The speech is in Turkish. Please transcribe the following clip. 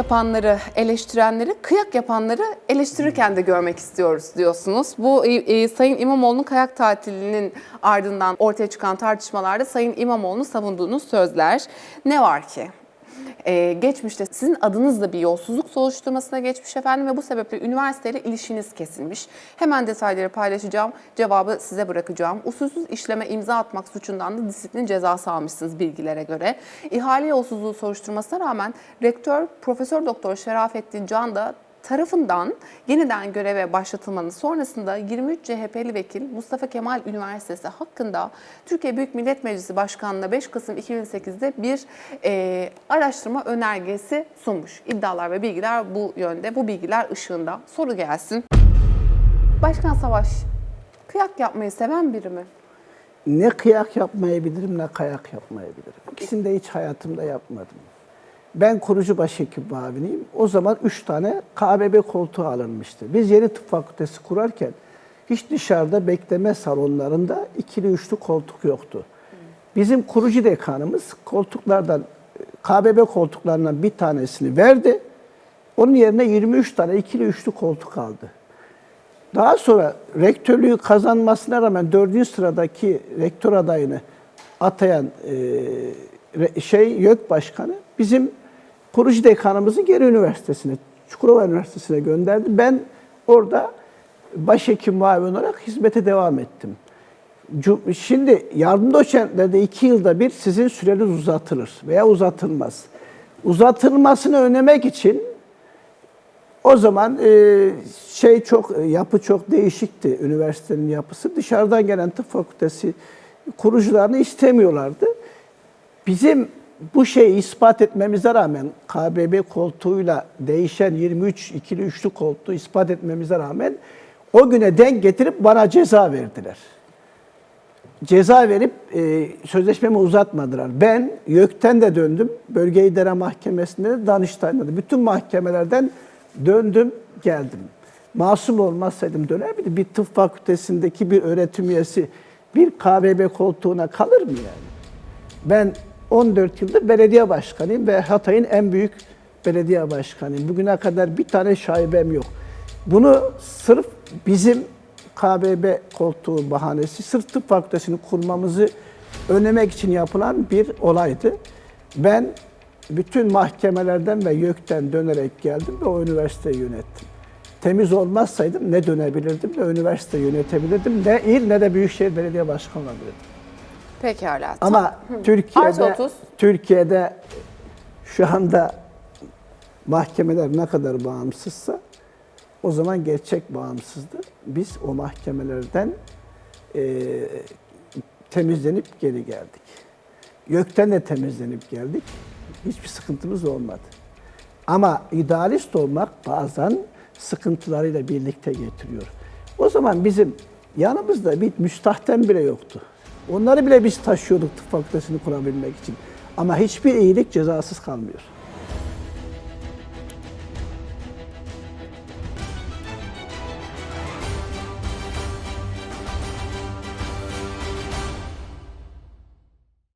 yapanları, eleştirenleri, kıyak yapanları eleştirirken de görmek istiyoruz diyorsunuz. Bu e, e, Sayın İmamoğlu'nun kayak tatilinin ardından ortaya çıkan tartışmalarda Sayın İmamoğlu'nu savunduğunuz sözler. Ne var ki? Ee, geçmişte sizin adınızla bir yolsuzluk soruşturmasına geçmiş efendim ve bu sebeple üniversiteyle ilişkiniz kesilmiş. Hemen detayları paylaşacağım, cevabı size bırakacağım. Usulsüz işleme imza atmak suçundan da disiplin cezası almışsınız bilgilere göre. İhale yolsuzluğu soruşturmasına rağmen rektör Profesör Doktor Şerafettin Can da tarafından yeniden göreve başlatılmanın sonrasında 23 CHP'li vekil Mustafa Kemal Üniversitesi hakkında Türkiye Büyük Millet Meclisi Başkanı'na 5 Kasım 2008'de bir e, araştırma önergesi sunmuş. İddialar ve bilgiler bu yönde, bu bilgiler ışığında. Soru gelsin. Başkan Savaş, kıyak yapmayı seven biri mi? Ne kıyak yapmayabilirim ne kayak yapmayabilirim. İkisini de hiç hayatımda yapmadım. Ben kurucu başhekim muaviniyim. O zaman üç tane KBB koltuğu alınmıştı. Biz yeni tıp fakültesi kurarken hiç dışarıda bekleme salonlarında ikili üçlü koltuk yoktu. Bizim kurucu dekanımız koltuklardan, KBB koltuklarından bir tanesini verdi. Onun yerine 23 tane ikili üçlü koltuk aldı. Daha sonra rektörlüğü kazanmasına rağmen dördüncü sıradaki rektör adayını atayan e, şey YÖK Başkanı bizim kurucu dekanımızı geri üniversitesine, Çukurova Üniversitesi'ne gönderdi. Ben orada başhekim muavin olarak hizmete devam ettim. Şimdi yardım doçentlerde iki yılda bir sizin süreniz uzatılır veya uzatılmaz. Uzatılmasını önlemek için o zaman e, şey çok yapı çok değişikti üniversitenin yapısı. Dışarıdan gelen tıp fakültesi kurucularını istemiyorlardı. Bizim bu şeyi ispat etmemize rağmen KBB koltuğuyla değişen 23 ikili üçlü koltuğu ispat etmemize rağmen o güne denk getirip bana ceza verdiler. Ceza verip e, sözleşmemi uzatmadılar. Ben YÖK'ten de döndüm. Bölge İdare Mahkemesi'nde de Danıştay'da da. Bütün mahkemelerden döndüm geldim. Masum olmasaydım döner miydim? Bir tıp fakültesindeki bir öğretim üyesi bir KBB koltuğuna kalır mı yani? Ben 14 yıldır belediye başkanıyım ve Hatay'ın en büyük belediye başkanıyım. Bugüne kadar bir tane şaibem yok. Bunu sırf bizim KBB koltuğu bahanesi, sırf tıp fakültesini kurmamızı önlemek için yapılan bir olaydı. Ben bütün mahkemelerden ve YÖK'ten dönerek geldim ve o üniversiteyi yönettim. Temiz olmazsaydım ne dönebilirdim ne üniversite yönetebilirdim ne il ne de Büyükşehir Belediye Başkanı olabilirdim. Pekala. Ama Artı Türkiye'de 30. Türkiye'de şu anda mahkemeler ne kadar bağımsızsa o zaman gerçek bağımsızdı. Biz o mahkemelerden e, temizlenip geri geldik. Gökten de temizlenip geldik. Hiçbir sıkıntımız olmadı. Ama idealist olmak bazen sıkıntılarıyla birlikte getiriyor. O zaman bizim yanımızda bir müstahtem bile yoktu. Onları bile biz taşıyorduk tıp fakültesini kurabilmek için. Ama hiçbir iyilik cezasız kalmıyor.